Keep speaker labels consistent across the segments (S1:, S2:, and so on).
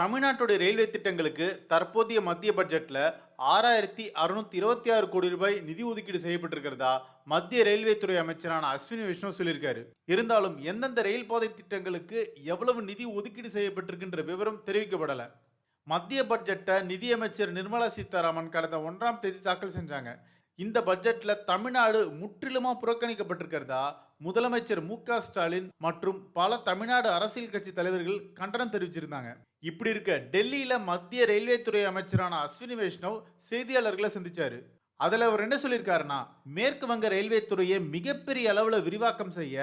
S1: தமிழ்நாட்டுடைய ரயில்வே திட்டங்களுக்கு தற்போதைய மத்திய பட்ஜெட்டில் ஆறாயிரத்தி அறுநூத்தி இருபத்தி ஆறு கோடி ரூபாய் நிதி ஒதுக்கீடு செய்யப்பட்டிருக்கிறதா மத்திய ரயில்வே துறை அமைச்சரான அஸ்வினி விஷ்ணு சொல்லியிருக்காரு இருந்தாலும் எந்தெந்த ரயில் பாதை திட்டங்களுக்கு எவ்வளவு நிதி ஒதுக்கீடு செய்யப்பட்டிருக்கின்ற விவரம் தெரிவிக்கப்படலை மத்திய பட்ஜெட்டை நிதியமைச்சர் நிர்மலா சீதாராமன் கடந்த ஒன்றாம் தேதி தாக்கல் செஞ்சாங்க இந்த பட்ஜெட்டில் தமிழ்நாடு முற்றிலுமாக புறக்கணிக்கப்பட்டிருக்கிறதா முதலமைச்சர் மு ஸ்டாலின் மற்றும் பல தமிழ்நாடு அரசியல் கட்சி தலைவர்கள் கண்டனம் தெரிவிச்சிருந்தாங்க இப்படி இருக்க டெல்லியில மத்திய ரயில்வே துறை அமைச்சரான அஸ்வினி வைஷ்ணவ் செய்தியாளர்களை சந்திச்சாரு அதில் அவர் என்ன சொல்லியிருக்காருன்னா மேற்கு வங்க ரயில்வே துறையை மிகப்பெரிய அளவில் விரிவாக்கம் செய்ய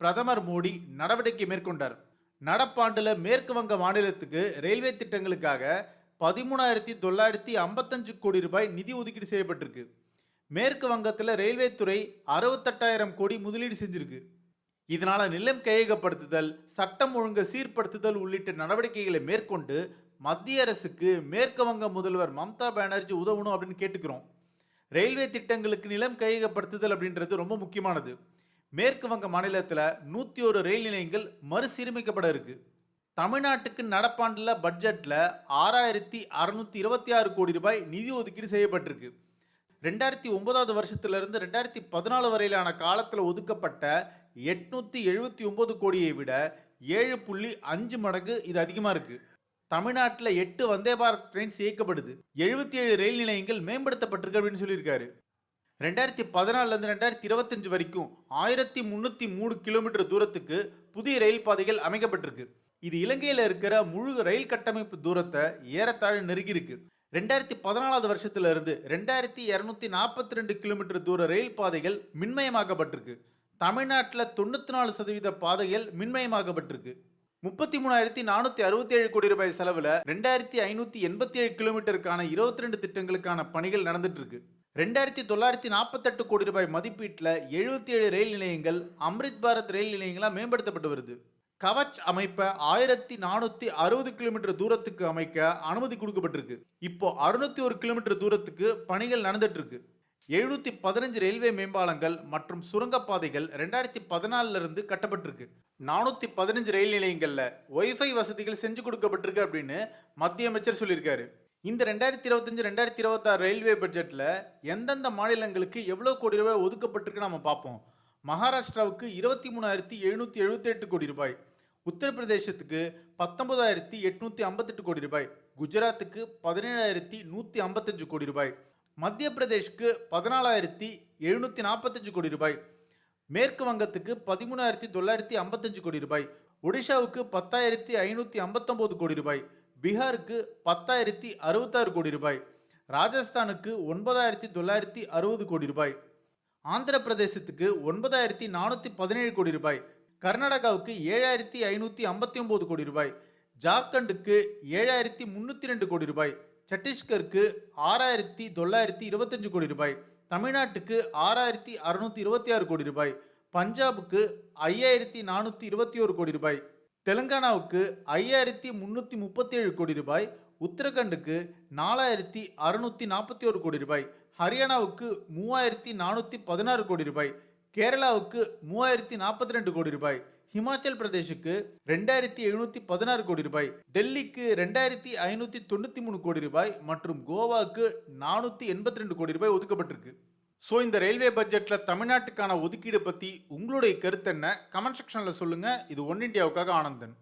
S1: பிரதமர் மோடி நடவடிக்கை மேற்கொண்டார் நடப்பாண்டில் மேற்கு வங்க மாநிலத்துக்கு ரயில்வே திட்டங்களுக்காக பதிமூணாயிரத்தி தொள்ளாயிரத்தி ஐம்பத்தஞ்சு கோடி ரூபாய் நிதி ஒதுக்கீடு செய்யப்பட்டிருக்கு மேற்கு வங்கத்தில் ரயில்வே துறை அறுபத்தெட்டாயிரம் கோடி முதலீடு செஞ்சிருக்கு இதனால் நிலம் கையகப்படுத்துதல் சட்டம் ஒழுங்கை சீர்படுத்துதல் உள்ளிட்ட நடவடிக்கைகளை மேற்கொண்டு மத்திய அரசுக்கு மேற்கு வங்க முதல்வர் மம்தா பானர்ஜி உதவணும் அப்படின்னு கேட்டுக்கிறோம் ரயில்வே திட்டங்களுக்கு நிலம் கையகப்படுத்துதல் அப்படின்றது ரொம்ப முக்கியமானது மேற்கு வங்க மாநிலத்தில் நூற்றி ஒரு ரயில் நிலையங்கள் மறுசீரமைக்கப்பட இருக்கு தமிழ்நாட்டுக்கு நடப்பாண்டில் பட்ஜெட்டில் ஆறாயிரத்தி அறநூற்றி இருபத்தி ஆறு கோடி ரூபாய் நிதி ஒதுக்கீடு செய்யப்பட்டிருக்கு ரெண்டாயிரத்தி ஒன்பதாவது வருஷத்திலிருந்து ரெண்டாயிரத்தி பதினாலு வரையிலான காலத்தில் ஒதுக்கப்பட்ட எட்நூற்றி எழுபத்தி ஒம்பது கோடியை விட ஏழு புள்ளி அஞ்சு மடங்கு இது அதிகமாக இருக்குது தமிழ்நாட்டில் எட்டு வந்தே பாரத் ட்ரெயின்ஸ் இயக்கப்படுது எழுபத்தி ஏழு ரயில் நிலையங்கள் மேம்படுத்தப்பட்டிருக்கு அப்படின்னு சொல்லியிருக்காரு ரெண்டாயிரத்தி பதினாலருந்து ரெண்டாயிரத்தி இருபத்தஞ்சு வரைக்கும் ஆயிரத்தி முந்நூற்றி மூணு கிலோமீட்டர் தூரத்துக்கு புதிய ரயில் பாதைகள் அமைக்கப்பட்டிருக்கு இது இலங்கையில் இருக்கிற முழு ரயில் கட்டமைப்பு தூரத்தை ஏறத்தாழ நெருங்கியிருக்கு ரெண்டாயிரத்தி பதினாலாவது வருஷத்திலிருந்து ரெண்டாயிரத்தி இரநூத்தி நாற்பத்தி ரெண்டு கிலோமீட்டர் தூர ரயில் பாதைகள் மின்மயமாக்கப்பட்டிருக்கு தமிழ்நாட்டில் தொண்ணூற்றி நாலு சதவீத பாதைகள் மின்மயமாக்கப்பட்டிருக்கு முப்பத்தி மூணாயிரத்தி நானூற்றி அறுபத்தி ஏழு கோடி ரூபாய் செலவில் ரெண்டாயிரத்தி ஐநூற்றி எண்பத்தி ஏழு கிலோமீட்டருக்கான இருபத்தி ரெண்டு திட்டங்களுக்கான பணிகள் நடந்துட்டுருக்கு ரெண்டாயிரத்தி தொள்ளாயிரத்தி நாற்பத்தெட்டு கோடி ரூபாய் மதிப்பீட்டில் எழுபத்தி ஏழு ரயில் நிலையங்கள் அம்ரித் பாரத் ரயில் நிலையங்களாக மேம்படுத்தப்பட்டு வருது கவச் அமைப்பை ஆயிரத்தி நானூற்றி அறுபது கிலோமீட்டர் தூரத்துக்கு அமைக்க அனுமதி கொடுக்கப்பட்டிருக்கு இப்போ அறுநூத்தி ஒரு கிலோமீட்டர் தூரத்துக்கு பணிகள் நடந்துட்டு இருக்கு எழுநூத்தி பதினஞ்சு ரயில்வே மேம்பாலங்கள் மற்றும் சுரங்கப்பாதைகள் ரெண்டாயிரத்தி பதினாலுல இருந்து கட்டப்பட்டிருக்கு நானூற்றி பதினஞ்சு ரயில் நிலையங்களில் ஒய்ஃபை வசதிகள் செஞ்சு கொடுக்கப்பட்டிருக்கு அப்படின்னு மத்திய அமைச்சர் சொல்லியிருக்காரு இந்த ரெண்டாயிரத்தி இருபத்தஞ்சு ரெண்டாயிரத்தி இருபத்தாறு ரயில்வே பட்ஜெட்டில் எந்தெந்த மாநிலங்களுக்கு எவ்வளோ கோடி ரூபாய் ஒதுக்கப்பட்டிருக்கு நம்ம பார்ப்போம் மகாராஷ்டிராவுக்கு இருபத்தி மூணாயிரத்தி எழுநூற்றி எழுபத்தெட்டு கோடி ரூபாய் உத்தரப்பிரதேசத்துக்கு பத்தொன்பதாயிரத்தி எட்நூற்றி ஐம்பத்தெட்டு கோடி ரூபாய் குஜராத்துக்கு பதினேழாயிரத்தி நூற்றி ஐம்பத்தஞ்சு கோடி ரூபாய் மத்திய பிரதேஷ்க்கு பதினாலாயிரத்தி எழுநூற்றி நாற்பத்தஞ்சு கோடி ரூபாய் மேற்கு வங்கத்துக்கு பதிமூணாயிரத்தி தொள்ளாயிரத்தி ஐம்பத்தஞ்சு கோடி ரூபாய் ஒடிஷாவுக்கு பத்தாயிரத்தி ஐநூற்றி ஐம்பத்தொம்போது கோடி ரூபாய் பீகாருக்கு பத்தாயிரத்தி அறுபத்தாறு கோடி ரூபாய் ராஜஸ்தானுக்கு ஒன்பதாயிரத்தி தொள்ளாயிரத்தி அறுபது கோடி ரூபாய் ஆந்திர பிரதேசத்துக்கு ஒன்பதாயிரத்தி நானூற்றி பதினேழு கோடி ரூபாய் கர்நாடகாவுக்கு ஏழாயிரத்தி ஐநூற்றி ஐம்பத்தி ஒம்பது கோடி ரூபாய் ஜார்க்கண்டுக்கு ஏழாயிரத்தி முந்நூற்றி ரெண்டு கோடி ரூபாய் சத்தீஸ்கருக்கு ஆறாயிரத்தி தொள்ளாயிரத்தி இருபத்தஞ்சு கோடி ரூபாய் தமிழ்நாட்டுக்கு ஆறாயிரத்தி அறுநூற்றி இருபத்தி ஆறு கோடி ரூபாய் பஞ்சாபுக்கு ஐயாயிரத்தி நானூற்றி இருபத்தி ஒரு கோடி ரூபாய் தெலுங்கானாவுக்கு ஐயாயிரத்தி முந்நூற்றி முப்பத்தி ஏழு கோடி ரூபாய் உத்தரகண்டுக்கு நாலாயிரத்தி அறுநூற்றி நாற்பத்தி ஒரு கோடி ரூபாய் ஹரியானாவுக்கு மூவாயிரத்தி நானூற்றி பதினாறு கோடி ரூபாய் கேரளாவுக்கு மூவாயிரத்தி நாற்பத்தி ரெண்டு கோடி ரூபாய் ஹிமாச்சல் பிரதேஷுக்கு ரெண்டாயிரத்தி எழுநூத்தி பதினாறு கோடி ரூபாய் டெல்லிக்கு ரெண்டாயிரத்தி ஐநூத்தி தொண்ணூத்தி மூணு கோடி ரூபாய் மற்றும் கோவாக்கு நானூத்தி எண்பத்தி ரெண்டு கோடி ரூபாய் ஒதுக்கப்பட்டிருக்கு ஸோ இந்த ரயில்வே பட்ஜெட்ல தமிழ்நாட்டுக்கான ஒதுக்கீடு பத்தி உங்களுடைய கருத்து என்ன கமெண்ட் செக்ஷன்ல சொல்லுங்க இது ஒன் இண்டியாவுக்காக ஆனந்தன்